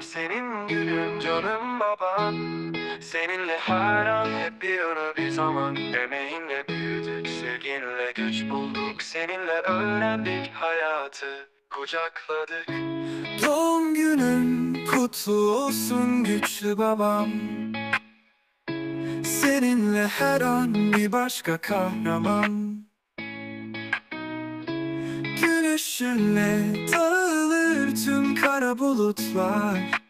senin günün canım baban. Seninle her an hep bir ara bir zaman. Emeğinle büyüdük sevginle güç bulduk. Seninle öğrendik hayatı kucakladık. Doğum günün kutlu olsun güçlü babam. Seninle her an bir başka kahraman. Gülüşünle tüm bulutlar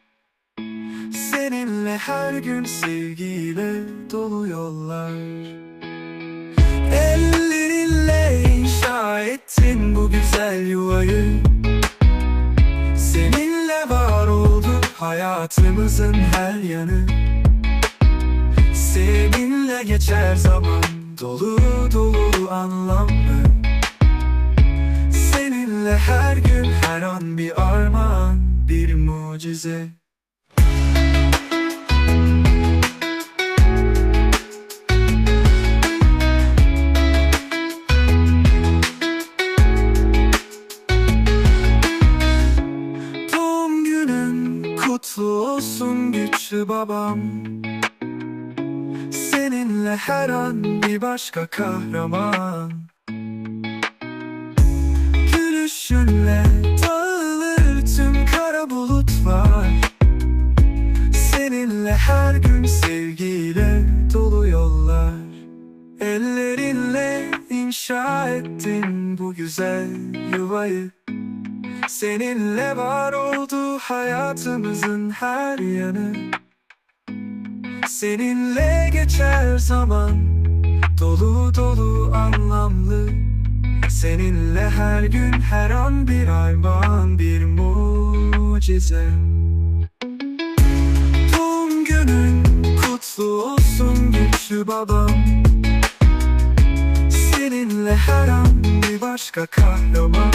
Seninle her gün sevgiyle dolu yollar. Ellerinle inşa ettin bu güzel yuvayı. Seninle var oldu hayatımızın her yanı. Seninle geçer zaman dolu dolu anlamlı Seninle her gün her an bir armağan mucize. Doğum günün kutlu olsun güçlü babam. Seninle her an bir başka kahraman. Gülüşünle her gün sevgiyle dolu yollar. Ellerinle inşa ettin bu güzel yuvayı. Seninle var oldu hayatımızın her yanı. Seninle geçer zaman Dolu dolu anlamlı. Seninle her gün her an bir armağan bir mucize kutlu olsun güçlü babam. Seninle her an bir başka kahraman.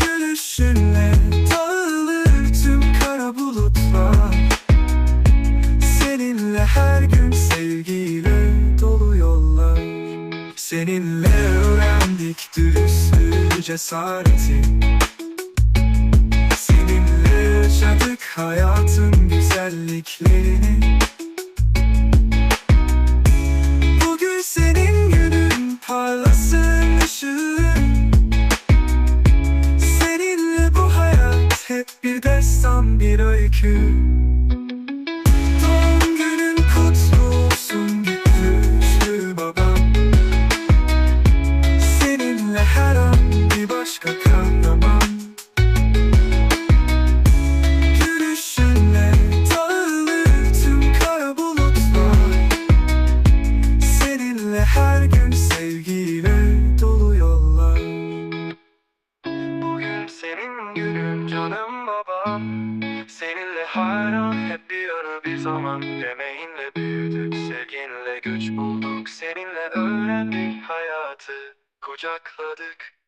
Gülüşünle dağılır tüm kara bulutlar. Seninle her gün sevgiyle dolu yollar. Seninle öğrendik dürüstlüğü cesareti. Seninle yaşadık hayatın güzelliklerini Bugün senin günün parlasın ışığın. Seninle bu hayat hep bir destan bir öykü Seninle her an hep bir ara bir zaman. Emeğinle büyüdük, sevginle güç bulduk. Seninle öğrendik hayatı kucakladık